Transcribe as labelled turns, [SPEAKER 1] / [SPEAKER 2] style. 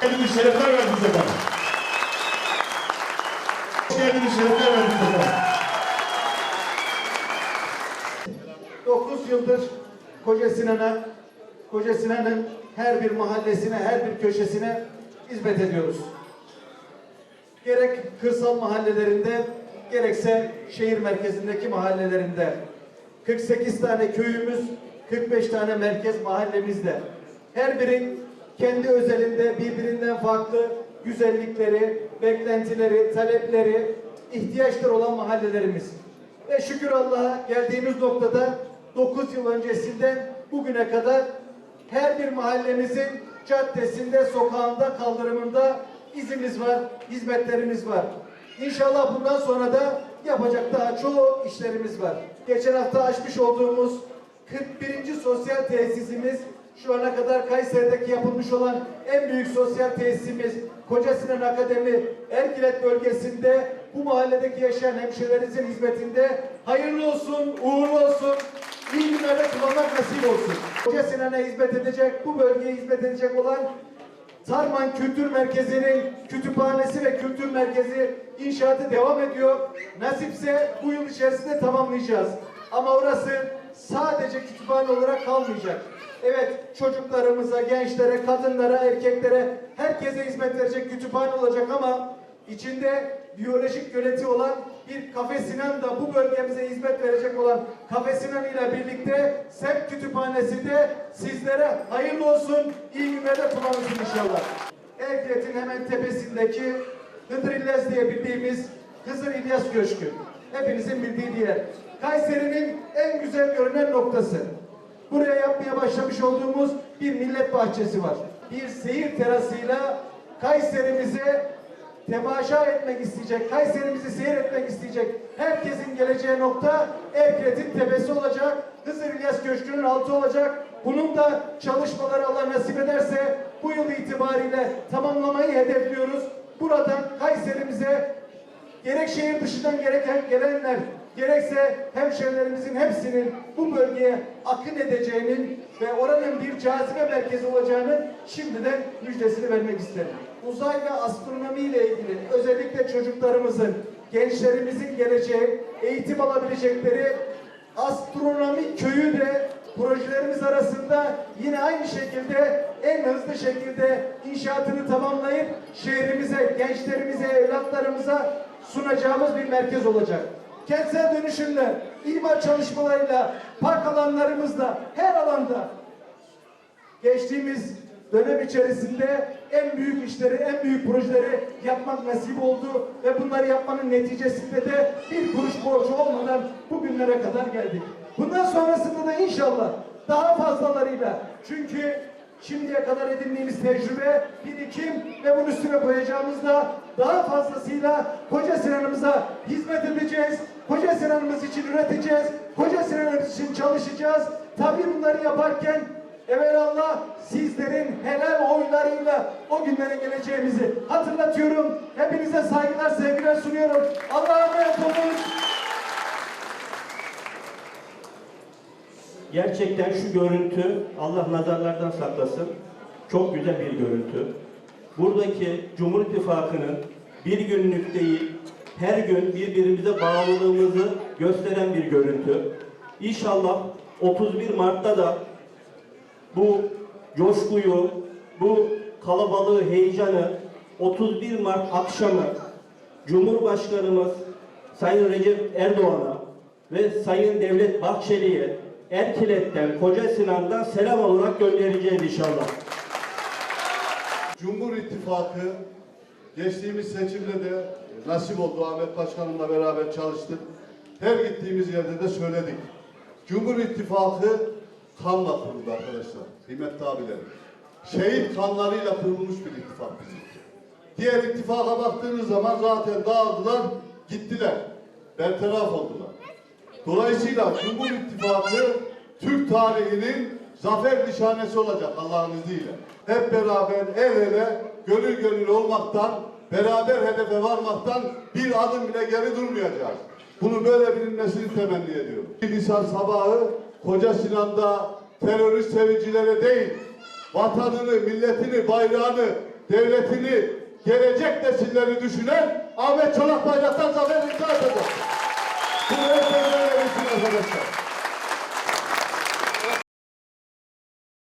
[SPEAKER 1] geldiniz, şerefler verdiniz efendim. Hoş geldiniz, şerefler verdiniz efendim.
[SPEAKER 2] 9 yıldır Koca Sinan'a, Koca Sinan'ın her bir mahallesine, her bir köşesine hizmet ediyoruz. Gerek kırsal mahallelerinde, gerekse şehir merkezindeki mahallelerinde. 48 tane köyümüz, 45 tane merkez mahallemizde. Her biri kendi özelinde birbirinden farklı güzellikleri, beklentileri, talepleri, ihtiyaçları olan mahallelerimiz. Ve şükür Allah'a geldiğimiz noktada 9 yıl öncesinden bugüne kadar her bir mahallemizin caddesinde, sokağında, kaldırımında izimiz var, hizmetlerimiz var. İnşallah bundan sonra da yapacak daha çoğu işlerimiz var. Geçen hafta açmış olduğumuz 41. sosyal tesisimiz şu ana kadar Kayseri'deki yapılmış olan en büyük sosyal tesisimiz Koca Sinan Akademi Erkilet bölgesinde bu mahalledeki yaşayan hemşirelerinizin hizmetinde hayırlı olsun, uğurlu olsun, iyi günlerde kullanmak nasip olsun. Koca Sinan'a hizmet edecek, bu bölgeye hizmet edecek olan Tarman Kültür Merkezi'nin kütüphanesi ve kültür merkezi inşaatı devam ediyor. Nasipse bu yıl içerisinde tamamlayacağız. Ama orası sadece kütüphane olarak kalmayacak. Evet çocuklarımıza, gençlere, kadınlara, erkeklere herkese hizmet verecek kütüphane olacak ama içinde biyolojik yöneti olan bir Kafe Sinan da bu bölgemize hizmet verecek olan Kafe Sinan ile birlikte SEP kütüphanesi de sizlere hayırlı olsun, iyi günlerde kullanılsın inşallah. Erkilet'in hemen tepesindeki Hıdır İlyas diye bildiğimiz Hızır İlyas Köşkü. Hepinizin bildiği bir. Kayseri'nin en güzel görünen noktası. Buraya yapmaya başlamış olduğumuz bir millet bahçesi var. Bir seyir terasıyla Kayserimize temaşa etmek isteyecek, Kayserimizi seyretmek isteyecek herkesin geleceği nokta Erkilet'in tepesi olacak, Hızır İlyas Köşkü'nün altı olacak. Bunun da çalışmaları Allah nasip ederse bu yıl itibariyle tamamlamayı hedefliyoruz. Buradan Kayserimize gerek şehir dışından gereken gelenler, gerekse hemşehrilerimizin hepsinin bu bölgeye akın edeceğinin ve oranın bir cazibe merkezi olacağını şimdiden müjdesini vermek isterim. Uzay ve astronomi ile ilgili özellikle çocuklarımızın, gençlerimizin geleceği, eğitim alabilecekleri astronomi köyü de projelerimiz arasında yine aynı şekilde en hızlı şekilde inşaatını tamamlayıp şehrimize, gençlerimize, evlatlarımıza sunacağımız bir merkez olacak. Kentsel dönüşümle, imar çalışmalarıyla, park alanlarımızla, her alanda geçtiğimiz dönem içerisinde en büyük işleri, en büyük projeleri yapmak nasip oldu ve bunları yapmanın neticesinde de bir kuruş borcu olmadan bugünlere kadar geldik. Bundan sonrasında da inşallah daha fazlalarıyla çünkü şimdiye kadar edindiğimiz tecrübe, birikim ve bunun üstüne koyacağımızda daha fazlasıyla Koca Sinan'ımıza hizmet edeceğiz. Koca Sinan'ımız için üreteceğiz. Koca Sinan'ımız için çalışacağız. Tabii bunları yaparken Evelallah sizlerin helal oylarıyla o günlere geleceğimizi hatırlatıyorum. Hepinize saygılar, sevgiler sunuyorum. Allah'a emanet olun.
[SPEAKER 3] Gerçekten şu görüntü Allah nazarlardan saklasın. Çok güzel bir görüntü. Buradaki Cumhur İttifakı'nın bir günlük değil, her gün birbirimize bağlılığımızı gösteren bir görüntü. İnşallah 31 Mart'ta da bu coşkuyu, bu kalabalığı, heyecanı 31 Mart akşamı Cumhurbaşkanımız Sayın Recep Erdoğan'a ve Sayın Devlet Bahçeli'ye Erkilet'ten, Koca Sinan'dan selam olarak göndereceğiz inşallah.
[SPEAKER 4] Cumhur İttifakı geçtiğimiz seçimde de nasip oldu. Ahmet Başkanımla beraber çalıştık. Her gittiğimiz yerde de söyledik. Cumhur İttifakı kanla kuruldu arkadaşlar. Kıymetli abilerim. Şehit kanlarıyla kurulmuş bir ittifak bizim. Diğer ittifaka baktığınız zaman zaten dağıldılar, gittiler. Bertaraf oldular. Dolayısıyla Cumhur İttifakı Türk tarihinin zafer nişanesi olacak Allah'ın izniyle. Hep beraber el ele, gönül gönül olmaktan, beraber hedefe varmaktan bir adım bile geri durmayacağız. Bunu böyle bilinmesini temenni ediyorum. Nisan sabahı Koca Sinan'da terörist sevicilere değil, vatanını, milletini, bayrağını devletini, gelecek nesilleri düşünen Ahmet Çolak Bayraktar zafer imza atacak. Bu